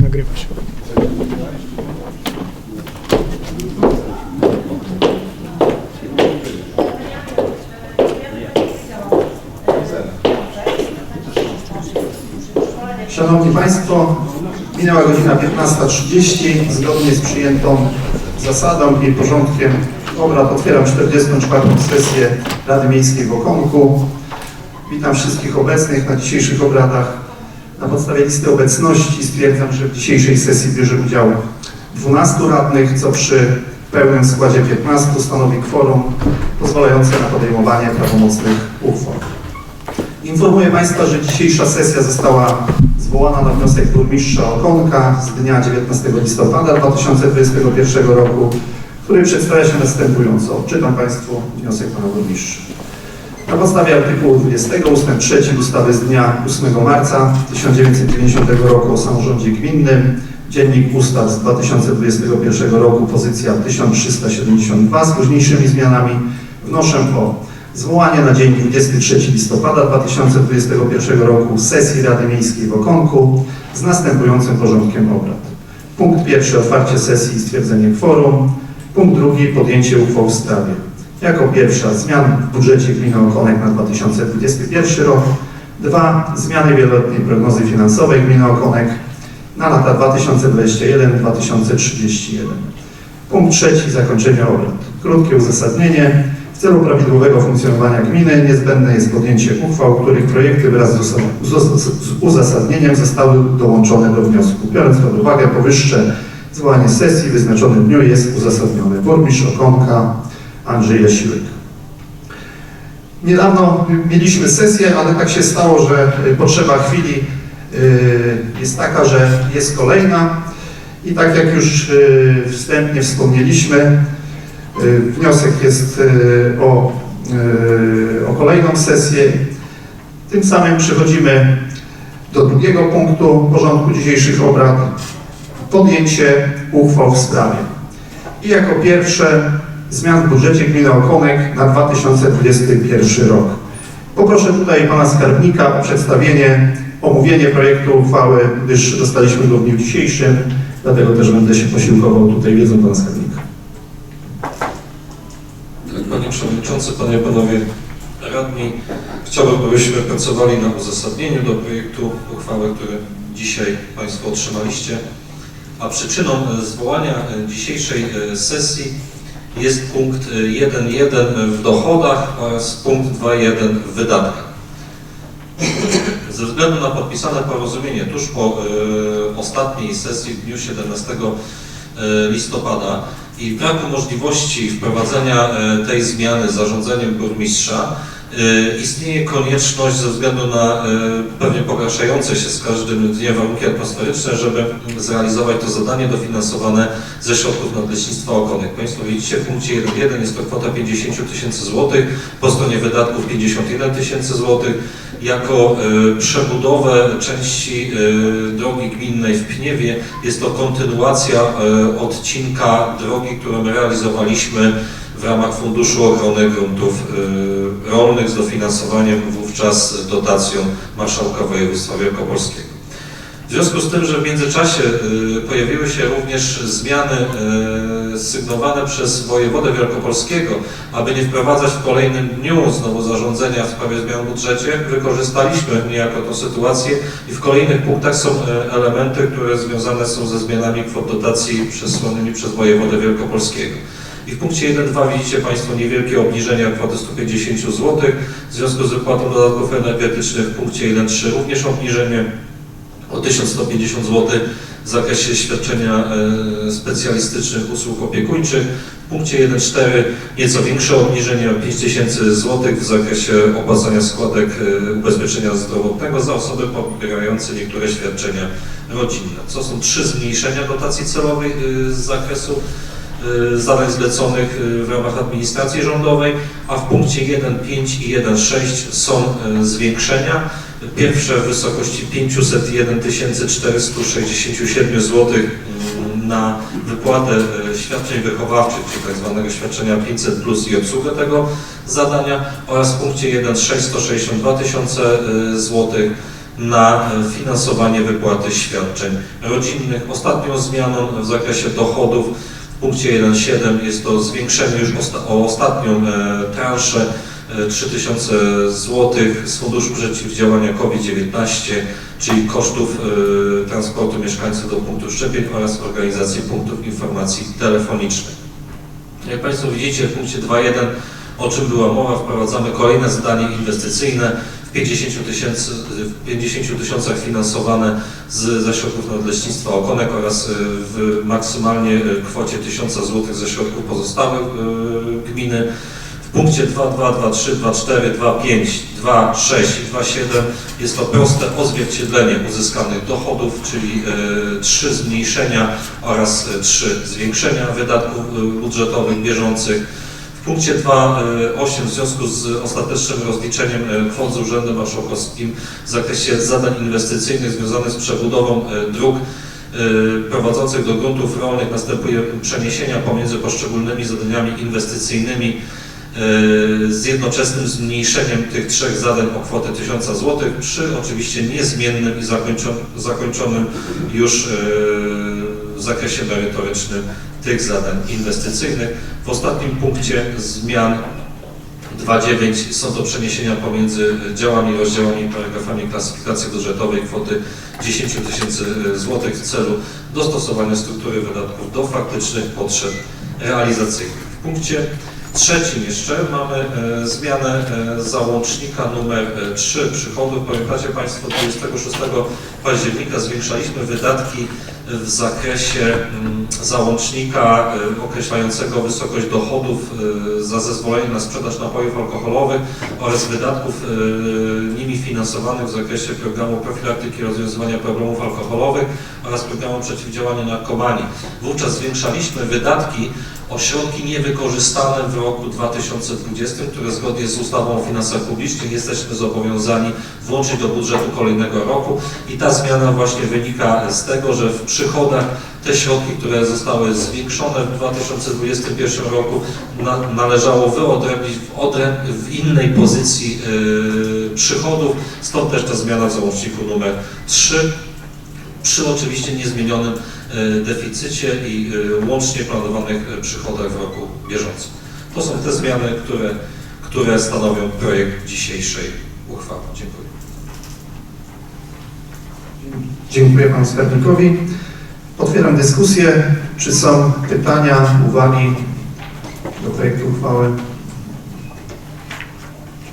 Nagrywa się. Szanowni Państwo, minęła godzina 15.30. Zgodnie z przyjętą zasadą i porządkiem obrad otwieram 44. sesję Rady Miejskiej w Okonku. Witam wszystkich obecnych na dzisiejszych obradach. Na podstawie listy obecności stwierdzam, że w dzisiejszej sesji bierze udział 12 radnych, co przy pełnym składzie 15 stanowi kworum pozwalające na podejmowanie prawomocnych uchwał. Informuję Państwa, że dzisiejsza sesja została zwołana na wniosek burmistrza Okonka z dnia 19 listopada 2021 roku, który przedstawia się następująco. Odczytam Państwu wniosek Pana Burmistrza. Na podstawie artykułu 20 ust. 3 ustawy z dnia 8 marca 1990 roku o samorządzie gminnym, Dziennik Ustaw z 2021 roku, pozycja 1372 z późniejszymi zmianami, wnoszę o Zwołanie na dzień 23 listopada 2021 roku sesji Rady Miejskiej w Okonku z następującym porządkiem obrad. Punkt pierwszy otwarcie sesji i stwierdzenie kworum. Punkt drugi podjęcie uchwał w sprawie. Jako pierwsza zmian w budżecie gminy Okonek na 2021 rok. Dwa zmiany wieloletniej prognozy finansowej gminy Okonek na lata 2021-2031. Punkt trzeci zakończenie obrad. Krótkie uzasadnienie. W celu prawidłowego funkcjonowania gminy niezbędne jest podjęcie uchwał, których projekty wraz z uza- z uz- z uzasadnieniem zostały dołączone do wniosku. Biorąc pod uwagę powyższe, zwołanie sesji w wyznaczonym dniu jest uzasadnione. Burmistrz Okonka Andrzej Jasiłek. Niedawno mieliśmy sesję, ale tak się stało, że y, potrzeba chwili y, jest taka, że jest kolejna i tak jak już y, wstępnie wspomnieliśmy, Wniosek jest o, o kolejną sesję. Tym samym przechodzimy do drugiego punktu porządku dzisiejszych obrad. Podjęcie uchwał w sprawie. I jako pierwsze zmian w budżecie gminy Okonek na 2021 rok. Poproszę tutaj pana skarbnika o przedstawienie, omówienie projektu uchwały, gdyż dostaliśmy go w dniu dzisiejszym, dlatego też będę się posiłkował tutaj wiedzą pana skarbnika. Tak, Panie Przewodniczący, Panie i Panowie Radni, chciałbym, byśmy pracowali na uzasadnieniu do projektu uchwały, który dzisiaj Państwo otrzymaliście. A przyczyną e, zwołania e, dzisiejszej e, sesji jest punkt e, 1.1 w dochodach oraz punkt 2.1 w wydatkach. Ze względu na podpisane porozumienie tuż po e, ostatniej sesji w dniu 17 e, listopada i braku możliwości wprowadzenia e, tej zmiany zarządzeniem burmistrza istnieje konieczność ze względu na e, pewnie pogarszające się z każdym dniem warunki atmosferyczne, żeby zrealizować to zadanie dofinansowane ze środków Nadleśnictwa Okonek. Państwo widzicie w punkcie 1.1 jest to kwota 50 tysięcy złotych, po stronie wydatków 51 tysięcy złotych. Jako e, przebudowę części e, drogi gminnej w Pniewie jest to kontynuacja e, odcinka drogi, którą realizowaliśmy w ramach Funduszu Ochrony Gruntów e, Rolnych z dofinansowaniem wówczas dotacją Marszałka Województwa Wielkopolskiego. W związku z tym, że w międzyczasie e, pojawiły się również zmiany e, sygnowane przez wojewodę wielkopolskiego, aby nie wprowadzać w kolejnym dniu znowu zarządzenia w sprawie zmian w budżecie, wykorzystaliśmy niejako tę sytuację i w kolejnych punktach są elementy, które związane są ze zmianami kwot dotacji przesłanymi przez wojewodę wielkopolskiego. I w punkcie 1.2 widzicie Państwo niewielkie obniżenie o kwotę 150 zł. W związku z wypłatą dodatków energetycznych w punkcie 1.3 również obniżenie o 1150 zł w zakresie świadczenia e, specjalistycznych usług opiekuńczych. W punkcie 1.4 nieco większe obniżenie o 5000 zł w zakresie opłacania składek e, ubezpieczenia zdrowotnego za osoby pobierające niektóre świadczenia rodzinne. To są trzy zmniejszenia dotacji celowych e, z zakresu zadań zleconych e, w ramach administracji rządowej, a w punkcie 1.5 i 1.6 są e, zwiększenia. Pierwsze w wysokości 501 467 zł na wypłatę świadczeń wychowawczych, czyli tak zwanego świadczenia 500 plus i obsługę tego zadania oraz w punkcie 1.6 162 tysiące złotych na finansowanie wypłaty świadczeń rodzinnych. Ostatnią zmianą w zakresie dochodów punkcie 1.7 jest to zwiększenie już o ostatnią e, transzę e, 3000 zł z Funduszu Przeciwdziałania COVID-19, czyli kosztów e, transportu mieszkańców do punktów szczepień oraz organizacji punktów informacji telefonicznych. Jak Państwo widzicie w punkcie 2.1, o czym była mowa, wprowadzamy kolejne zadanie inwestycyjne 50 tysięcy, w 50 tysiącach finansowane z, ze środków Nadleśnictwa Okonek oraz y, w maksymalnie y, kwocie 1000 zł ze środków pozostałych y, gminy. W punkcie 2.2, 2.3, 2.4, 2.5, 2.6 i 2.7 jest to proste odzwierciedlenie uzyskanych dochodów, czyli trzy zmniejszenia oraz trzy zwiększenia wydatków budżetowych bieżących. Punkcie 2.8 w związku z ostatecznym rozliczeniem e, kwot z Urzędem Marszałkowskim w zakresie zadań inwestycyjnych związanych z przebudową e, dróg e, prowadzących do gruntów rolnych. Następuje przeniesienia pomiędzy poszczególnymi zadaniami inwestycyjnymi e, z jednoczesnym zmniejszeniem tych trzech zadań o kwotę 1000 zł przy oczywiście niezmiennym i zakończonym, już e, w zakresie merytorycznym tych zadań inwestycyjnych. W ostatnim punkcie zmian 2.9 są to przeniesienia pomiędzy działami rozdziałami i paragrafami klasyfikacji budżetowej kwoty 10 tysięcy złotych w celu dostosowania struktury wydatków do faktycznych potrzeb realizacyjnych. W punkcie trzecim jeszcze mamy e, zmianę e, załącznika numer e, 3 przychodów. Pamiętacie Państwo, 26 października zwiększaliśmy wydatki w zakresie mm, załącznika y, określającego wysokość dochodów y, za zezwolenie na sprzedaż napojów alkoholowych oraz wydatków y, nimi finansowanych w zakresie programu profilaktyki rozwiązywania problemów alkoholowych oraz programu przeciwdziałania narkomanii. Wówczas zwiększaliśmy wydatki o środki niewykorzystane w roku 2020, które zgodnie z ustawą o finansach publicznych jesteśmy zobowiązani włączyć do budżetu kolejnego roku. I ta zmiana właśnie wynika z tego, że w przychodach te środki, które zostały zwiększone w 2021 roku na, należało wyodrębnić w, odręb, w innej pozycji yy, przychodów, stąd też ta zmiana w załączniku numer 3 przy oczywiście niezmienionym deficycie i e, łącznie planowanych e, przychodach w roku bieżącym. To są te zmiany, które, które stanowią projekt dzisiejszej uchwały. Dziękuję. Dziękuję Panu Skarbnikowi. Otwieram dyskusję. Czy są pytania, uwagi do projektu uchwały?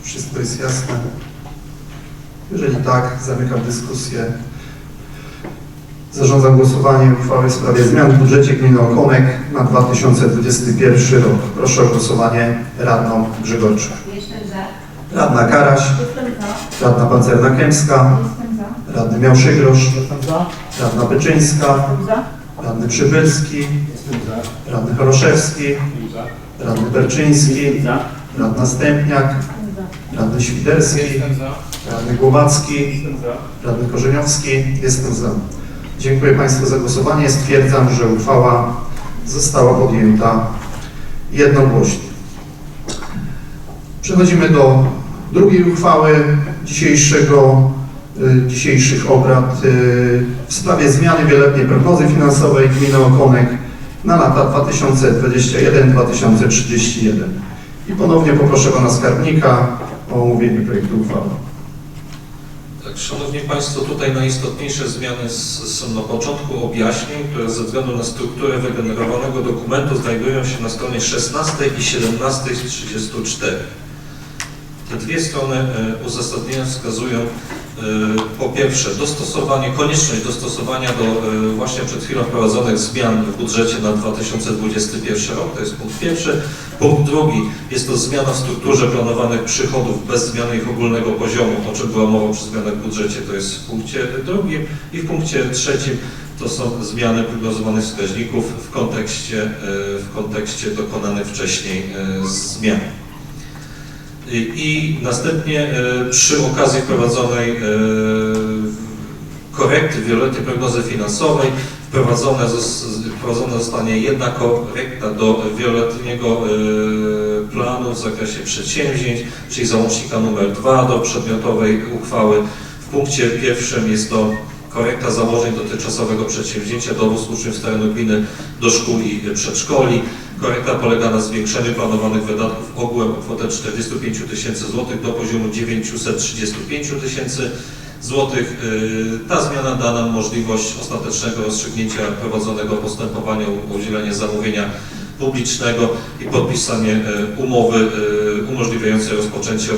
Wszystko jest jasne? Jeżeli tak, zamykam dyskusję. Zarządzam głosowanie uchwały w sprawie zmian w budżecie gminy Okonek na 2021 rok. Proszę o głosowanie radną Grzegorczak. Jestem za. Radna Karaś, Jestem za. radna Pancerna Kępska, Jestem za. radny Miałszygrosz, Jestem za. radna Byczyńska, Jestem za. radny Przybylski, Jestem za. radny Choroszewski, Jestem za. radny Berczyński, za. radna Stępniak, Jestem za. radny Świderski, Jestem za. radny Głowacki, Jestem za. radny Korzeniowski. Jestem za. Dziękuję Państwu za głosowanie. Stwierdzam, że uchwała została podjęta jednogłośnie. Przechodzimy do drugiej uchwały dzisiejszego, y, dzisiejszych obrad y, w sprawie zmiany wieloletniej prognozy finansowej gminy Okonek na lata 2021-2031. I ponownie poproszę Pana Skarbnika o omówienie projektu uchwały. Szanowni Państwo, tutaj najistotniejsze zmiany są na początku objaśnień, które ze względu na strukturę wygenerowanego dokumentu znajdują się na stronie 16 i 17 z 34. Te dwie strony e, uzasadnienia wskazują e, po pierwsze dostosowanie, konieczność dostosowania do e, właśnie przed chwilą wprowadzonych zmian w budżecie na 2021 rok, to jest punkt pierwszy. Punkt drugi jest to zmiana w strukturze planowanych przychodów bez zmiany ich ogólnego poziomu, o czym była mowa przy zmianach w budżecie, to jest w punkcie drugim i w punkcie trzecim to są zmiany prognozowanych wskaźników w kontekście, w kontekście dokonanych wcześniej zmian. I, następnie e, przy okazji wprowadzonej e, korekty wieloletniej prognozy finansowej wprowadzone, wprowadzona zostanie jedna korekta do wieloletniego e, planu w zakresie przedsięwzięć, czyli załącznika numer 2 do przedmiotowej uchwały. punkcie pierwszym jest to korekta założeń dotychczasowego przedsięwzięcia dowóz uczniów z terenu gminy do szkół i przedszkoli. Korekta polega na zwiększeniu planowanych wydatków ogółem o kwotę 45 tysięcy złotych do poziomu 935 tysięcy złotych. Yy, Ta zmiana da nam możliwość ostatecznego rozstrzygnięcia prowadzonego postępowania o udzielenie zamówienia publicznego i podpisanie e, umowy e, umożliwiającej rozpoczęcie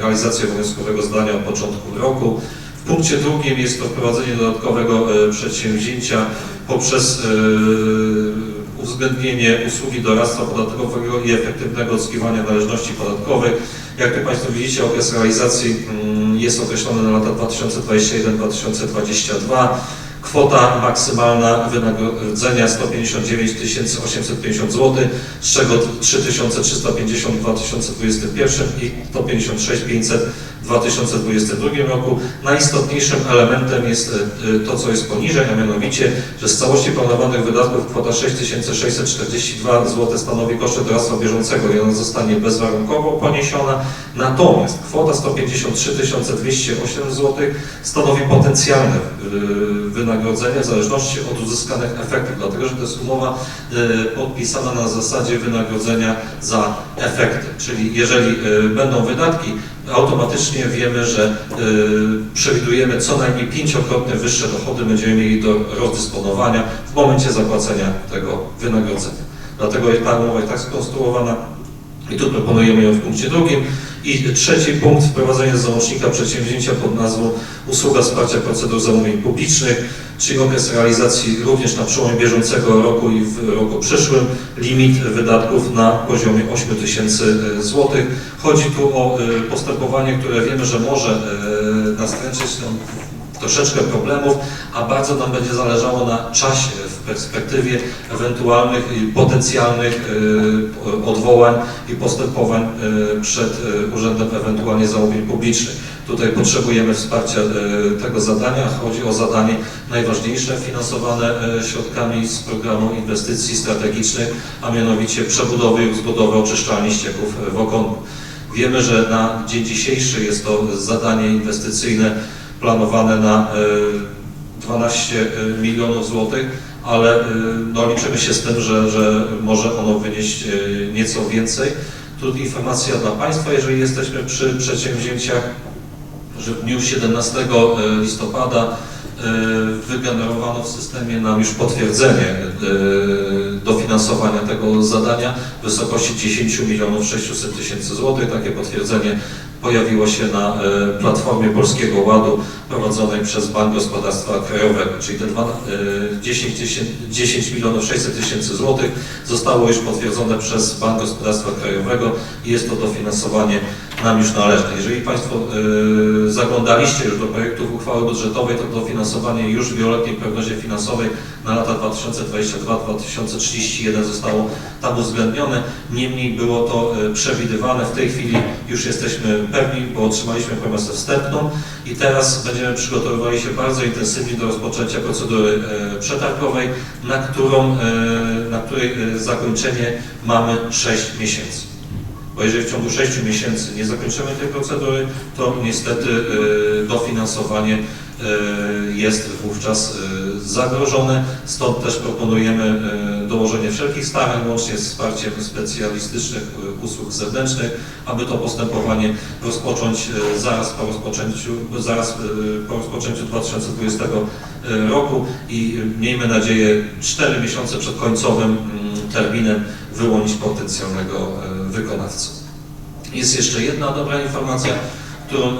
realizacji obowiązkowego zdania od początku roku. W punkcie drugim jest to wprowadzenie dodatkowego przedsięwzięcia poprzez uwzględnienie usługi doradztwa podatkowego i efektywnego odzyskiwania należności podatkowych. Jak tu Państwo widzicie, okres realizacji mm, jest określony na lata 2021-2022. Kwota maksymalna wynagrodzenia 159 850 zł, z czego 3350 w 2021 i 156 500 w 2022 roku. Najistotniejszym elementem jest e, to, co jest poniżej, a mianowicie, że z całości planowanych wydatków kwota 6642 zł stanowi koszty doradztwa bieżącego i ona zostanie bezwarunkowo poniesiona. Natomiast kwota 153 208 zł stanowi potencjalne y, wynagrodzenie w zależności od uzyskanych efektów, dlatego że to jest umowa podpisana na zasadzie wynagrodzenia za efekty, czyli jeżeli będą wydatki, automatycznie wiemy, że y, przewidujemy co najmniej pięciokrotnie wyższe dochody będziemy mieli do rozdysponowania w momencie zapłacenia tego wynagrodzenia. Dlatego ta umowa jest tak skonstruowana i tu proponujemy ją w punkcie drugim. I trzeci punkt, wprowadzenie załącznika przedsięwzięcia pod nazwą Usługa wsparcia procedur zamówień publicznych, czyli okres realizacji również na przełomie bieżącego roku i w roku przyszłym, limit wydatków na poziomie 8 tysięcy złotych. Chodzi tu o y, postępowanie, które wiemy, że może y, nastręczyć nam troszeczkę problemów, a bardzo nam będzie zależało na czasie w perspektywie ewentualnych i potencjalnych y, odwołań i postępowań y, przed y, Urzędem ewentualnie zamówień publicznych. Tutaj potrzebujemy wsparcia tego zadania. Chodzi o zadanie najważniejsze finansowane środkami z programu inwestycji strategicznych, a mianowicie przebudowy i uzbudowy oczyszczalni ścieków w Okongu. Wiemy, że na dzień dzisiejszy jest to zadanie inwestycyjne planowane na y, 12 milionów złotych, ale y, no, liczymy się z tym, że, że może ono wynieść nieco więcej. Tu informacja dla Państwa, jeżeli jesteśmy przy przedsięwzięciach, że w dniu 17 listopada wygenerowano w systemie nam już potwierdzenie y, dofinansowania tego zadania w wysokości 10 milionów 600 tysięcy złotych. Takie potwierdzenie pojawiło się na e, platformie Polskiego Ładu prowadzonej przez Bank Gospodarstwa Krajowego, czyli te dwa- e, 10, tysię- 10 milionów 600 tysięcy złotych zostało już potwierdzone przez Bank Gospodarstwa Krajowego i jest to dofinansowanie nam już należne. Jeżeli Państwo e, zaglądaliście już do projektów uchwały budżetowej, to dofinansowanie już w wieloletniej prognozie finansowej na lata 2022-2031 zostało tam uwzględnione. Niemniej było to e, przewidywane. W tej chwili już jesteśmy pewni, bo otrzymaliśmy informację wstępną i teraz będziemy przygotowywali się bardzo intensywnie do rozpoczęcia procedury e, przetargowej, na, którą, na której zakończenie mamy 6 miesięcy. Bo jeżeli w ciągu 6 miesięcy nie zakończymy tej procedury, to niestety e, dofinansowanie e, jest wówczas e, zagrożone. Stąd też proponujemy dołożenie wszelkich starań, łącznie z wsparciem specjalistycznych usług zewnętrznych, aby to postępowanie rozpocząć zaraz po rozpoczęciu, zaraz po rozpoczęciu 2020 roku i miejmy nadzieję 4 miesiące przed końcowym mm, terminem wyłonić potencjalnego e, wykonawcę. Jest jeszcze jedna dobra informacja, którą e,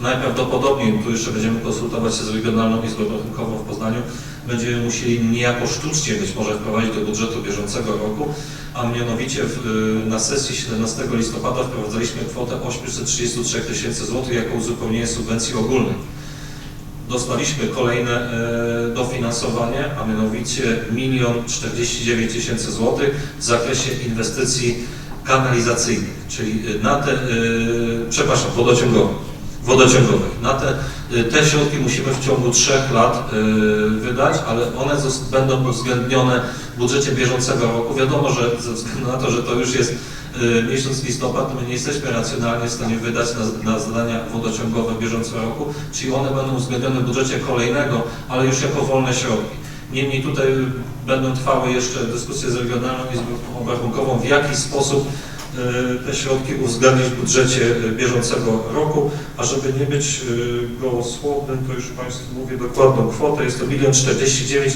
najprawdopodobniej, tu jeszcze będziemy konsultować się z Regionalną Izbą Rachunkową w Poznaniu, będziemy musieli niejako sztucznie być może wprowadzić do budżetu bieżącego roku, a mianowicie w, na sesji 17 listopada wprowadzaliśmy kwotę 833 tysięcy złotych jako uzupełnienie subwencji ogólnej. Dostaliśmy kolejne e, dofinansowanie, a mianowicie 1 49 tysięcy złotych w zakresie inwestycji kanalizacyjnych, czyli na te, e, przepraszam, wodociągowych, wodociągowych. Na te, e, te środki musimy w ciągu trzech lat e, wydać, ale one będą uwzględnione w budżecie bieżącego roku. Wiadomo, że ze względu na to, że to już jest miesiąc listopad, my nie jesteśmy racjonalnie w stanie wydać na, na zadania wodociągowe w bieżącym roku, czyli one będą uwzględnione w budżecie kolejnego, ale już jako wolne środki. Niemniej tutaj będą trwały jeszcze dyskusje z Regionalną Izbą Obrachunkową, w jaki sposób y, te środki uwzględnić w budżecie y, bieżącego roku, a żeby nie być y, gołosłownym, to już Państwu mówię dokładną kwotę, jest to 1 49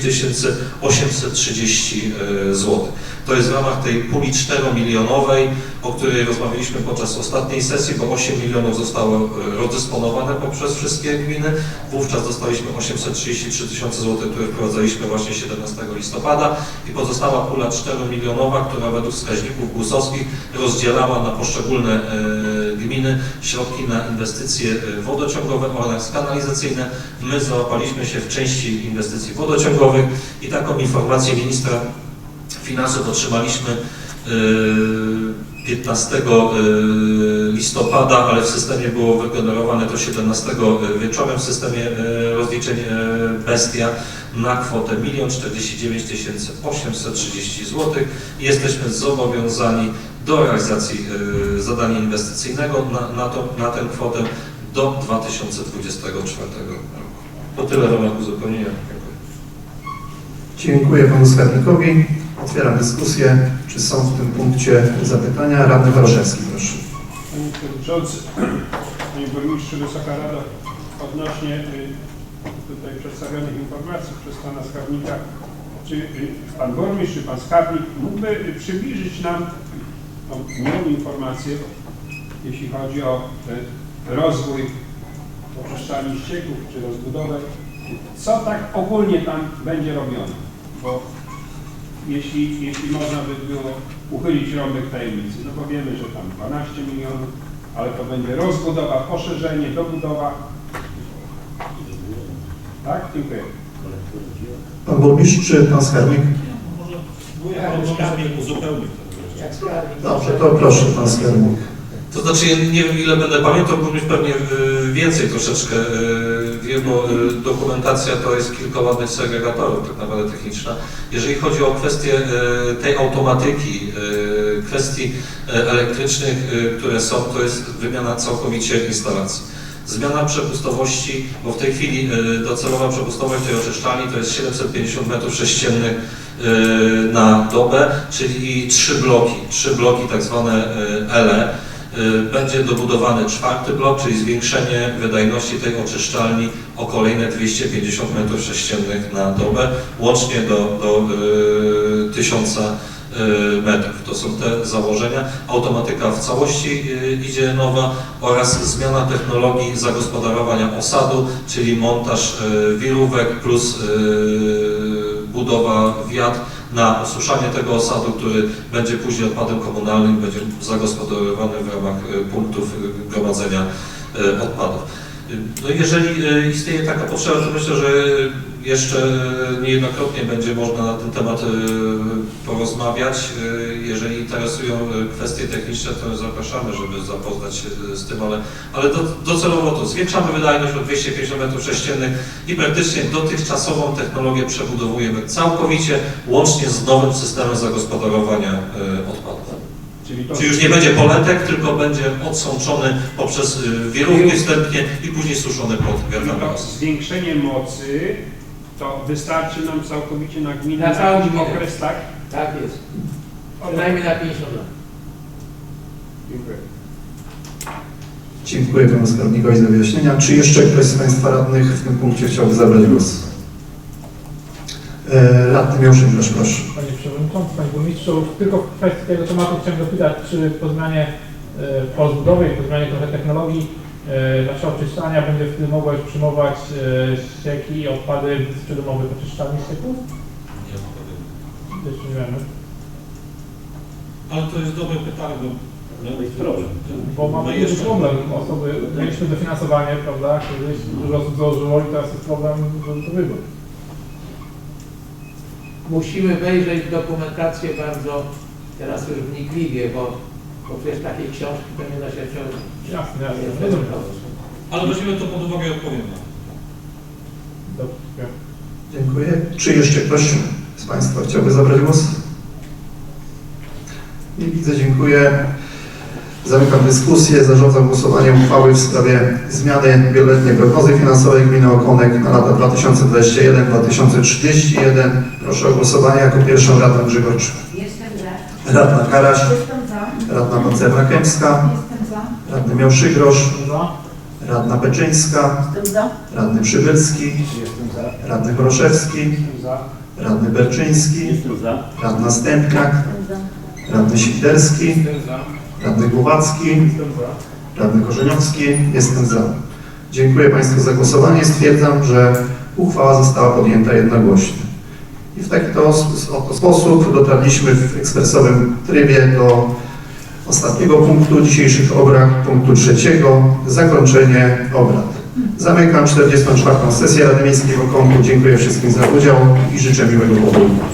830 zł. To jest w ramach tej puli 4-milionowej, o której rozmawialiśmy podczas ostatniej sesji, bo 8 milionów zostało rozdysponowane poprzez wszystkie gminy. Wówczas dostaliśmy 833 tysiące złotych, które wprowadzaliśmy właśnie 17 listopada i pozostała pula 4-milionowa, która według wskaźników GUS-owskich rozdzielała na poszczególne y, gminy środki na inwestycje y, wodociągowe oraz kanalizacyjne. My załapaliśmy się w części inwestycji wodociągowych i taką informację ministra finansów otrzymaliśmy y, 15 y, listopada, ale w systemie było wygenerowane to 17 wieczorem w systemie y, rozliczeń Bestia na kwotę 1 49 830 zł. Jesteśmy zobowiązani do realizacji zadania inwestycyjnego na, na, to, na tę kwotę do 2024 roku. To tyle w ramach uzupełnienia. Dziękuję. Dziękuję panu skarbnikowi. Otwieram dyskusję. Czy są w tym punkcie zapytania? Radny Waroszewski, proszę. Panie Przewodniczący, Panie Burmistrzu, Wysoka Rado, odnośnie y, tutaj przedstawionych informacji przez Pana Skarbnika, czy y, Pan Burmistrz, czy Pan Skarbnik mógłby y, przybliżyć nam tą nową informację, jeśli chodzi o rozwój oczyszczalni ścieków, czy rozbudowę, co tak ogólnie tam będzie robione? Bo jeśli, jeśli można by było uchylić rąbek tajemnicy, no bo wiemy, że tam 12 milionów, ale to będzie rozbudowa, poszerzenie, dobudowa. Tak? Dziękuję. Pan burmistrz czy pan skarbnik? Dobrze, to proszę pan skarbnik. To znaczy, ja nie wiem ile będę pamiętał, burmistrz pewnie y, więcej troszeczkę bo y, dokumentacja to jest kilka ładnych segregatorów, tak naprawdę techniczna. Jeżeli chodzi o kwestię y, tej automatyki, y, kwestii elektrycznych, które są, to jest wymiana całkowicie instalacji. Zmiana przepustowości, bo w tej chwili docelowa przepustowość tej oczyszczalni to jest 750 m3 y, na dobę, czyli trzy bloki, trzy bloki tak zwane LE. Będzie dobudowany czwarty blok, czyli zwiększenie wydajności tej oczyszczalni o kolejne 250 m3 na dobę, łącznie do, do y, 1000 y, metrów. To są te założenia. Automatyka w całości y, idzie nowa oraz zmiana technologii zagospodarowania osadu, czyli montaż y, wirówek plus y, budowa wiat na osuszanie tego osadu, który będzie później odpadem komunalnym, będzie zagospodarowany w ramach y, punktów y, gromadzenia y, odpadów. No jeżeli y, istnieje taka potrzeba, to myślę, że jeszcze niejednokrotnie będzie można na ten temat y, porozmawiać. Y, Jeżeli interesują kwestie techniczne, to zapraszamy, żeby zapoznać się z tym, ale, ale do, docelowo to zwiększamy wydajność o 250 m3 i praktycznie dotychczasową technologię przebudowujemy całkowicie, łącznie z nowym systemem zagospodarowania odpadów. Czyli to Czyli już nie będzie poletek, tylko będzie odsączony poprzez y, wirówki wstępnie i później suszony pod to zwiększenie mocy to wystarczy nam całkowicie na gminę Na gminę. okres, tak? Tak jest. Przynajmniej na 50 lat. Dziękuję. Dziękuję panu skarbnikowi za wyjaśnienia. Czy jeszcze ktoś z państwa radnych w tym punkcie chciałby zabrać głos? E, Radny Miłoszyn, proszę, proszę. Panie Przewodniczący, Panie Burmistrzu, tylko w kwestii tego tematu chciałem zapytać, czy po zmianie, e, po rozbudowie i po zmianie trochę technologii e, nasza oczyszczalnia będzie wtedy mogła już przyjmować e, ścieki i odpady z przydomowych oczyszczalni ścieków? Jeszcze nie wiemy. Ale to jest dobre pytanie, bo Bo mamy No jeszcze- problem. Osoby, mieliśmy dofinansowanie, prawda, kiedyś dużo osób założyło i teraz jest problem, żeby to wybór. Musimy wejrzeć w dokumentację bardzo teraz już wnikliwie, bo, bo przecież takiej książki to nie da się ciągnąć. Jasne, jasne. Rozumiem. ale weźmiemy to pod uwagę i odpowiemy. Dobrze. Dziękuję. Czy jeszcze ktoś z państwa chciałby zabrać głos? Nie widzę, dziękuję. Zamykam dyskusję. Zarządzam głosowanie uchwały w sprawie zmiany wieloletniej prognozy finansowej gminy Okonek na lata 2021-2031. Proszę o głosowanie jako pierwszą radną Grzegorz. Jestem za. Radna Karaś, Jestem za. radna Pancerna Kępska, Jestem za. radny Miąszygrosz, Za. radna Beczyńska, Jestem za. radny Przybylski, radny Choroszewski, Jestem za. radny Berczyński, Jestem za. radna Stępniak, Jestem za. radny Świderski, Jestem za. radny Głowacki, Jestem za. radny Korzeniowski. Jestem za. Dziękuję Państwu za głosowanie. Stwierdzam, że uchwała została podjęta jednogłośnie. I w taki to oto sposób dotarliśmy w ekspresowym trybie do ostatniego punktu dzisiejszych obrad, punktu trzeciego, zakończenie obrad. Zamykam 44. sesję Rady Miejskiej w Okonku. Dziękuję wszystkim za udział i życzę miłego popołudnia.